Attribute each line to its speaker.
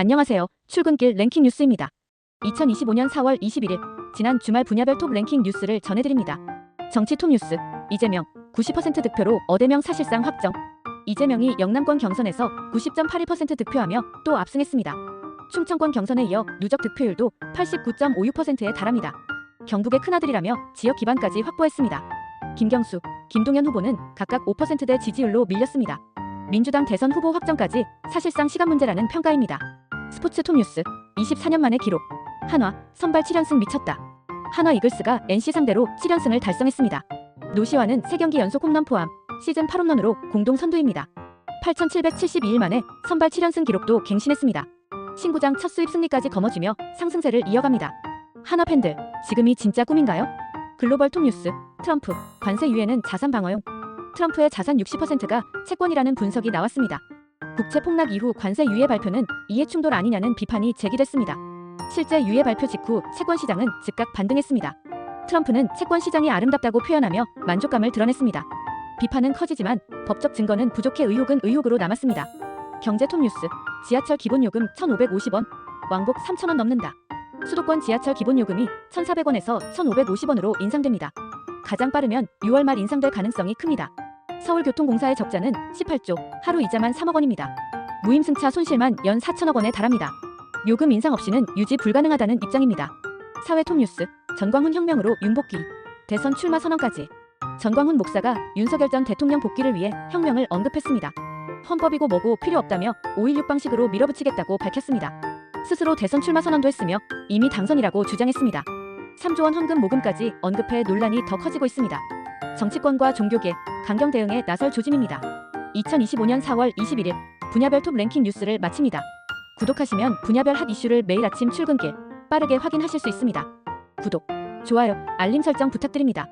Speaker 1: 안녕하세요. 출근길 랭킹 뉴스입니다. 2025년 4월 21일 지난 주말 분야별 톱 랭킹 뉴스를 전해드립니다. 정치 톱 뉴스 이재명 90% 득표로 어대명 사실상 확정. 이재명이 영남권 경선에서 90.82% 득표하며 또 압승했습니다. 충청권 경선에 이어 누적 득표율도 89.56%에 달합니다. 경북의 큰아들이라며 지역 기반까지 확보했습니다. 김경수, 김동연 후보는 각각 5%대 지지율로 밀렸습니다. 민주당 대선 후보 확정까지 사실상 시간 문제라는 평가입니다. 스포츠 톱 뉴스 24년 만의 기록 한화 선발 7연승 미쳤다. 한화 이글스가 NC 상대로 7연승을 달성했습니다. 노시와는 3경기 연속 홈런 포함 시즌 8홈런으로 공동 선두입니다. 8,772일 만에 선발 7연승 기록도 갱신했습니다. 신구장 첫 수입 승리까지 거머쥐며 상승세를 이어갑니다. 한화 팬들 지금이 진짜 꿈인가요? 글로벌 톱 뉴스 트럼프 관세 유예는 자산 방어용 트럼프의 자산 60%가 채권이라는 분석이 나왔습니다. 국채 폭락 이후 관세 유예 발표는 이해 충돌 아니냐는 비판이 제기됐습니다. 실제 유예 발표 직후 채권 시장은 즉각 반등했습니다. 트럼프는 채권 시장이 아름답다고 표현하며 만족감을 드러냈습니다. 비판은 커지지만 법적 증거는 부족해 의혹은 의혹으로 남았습니다. 경제 톱 뉴스 지하철 기본요금 1,550원 왕복 3,000원 넘는다. 수도권 지하철 기본요금이 1,400원에서 1,550원으로 인상됩니다. 가장 빠르면 6월 말 인상될 가능성이 큽니다. 서울교통공사의 적자는 18조, 하루 이자만 3억 원입니다. 무임승차 손실만 연 4천억 원에 달합니다. 요금 인상 없이는 유지 불가능하다는 입장입니다. 사회 톱 뉴스, 전광훈 혁명으로 윤복귀, 대선 출마 선언까지. 전광훈 목사가 윤석열 전 대통령 복귀를 위해 혁명을 언급했습니다. 헌법이고 뭐고 필요 없다며 5.16 방식으로 밀어붙이겠다고 밝혔습니다. 스스로 대선 출마 선언도 했으며 이미 당선이라고 주장했습니다. 3조 원 헌금 모금까지 언급해 논란이 더 커지고 있습니다. 정치권과 종교계, 강경 대응에 나설 조짐입니다. 2025년 4월 21일 분야별 톱 랭킹 뉴스를 마칩니다. 구독하시면 분야별 핫 이슈를 매일 아침 출근길 빠르게 확인하실 수 있습니다. 구독, 좋아요, 알림 설정 부탁드립니다.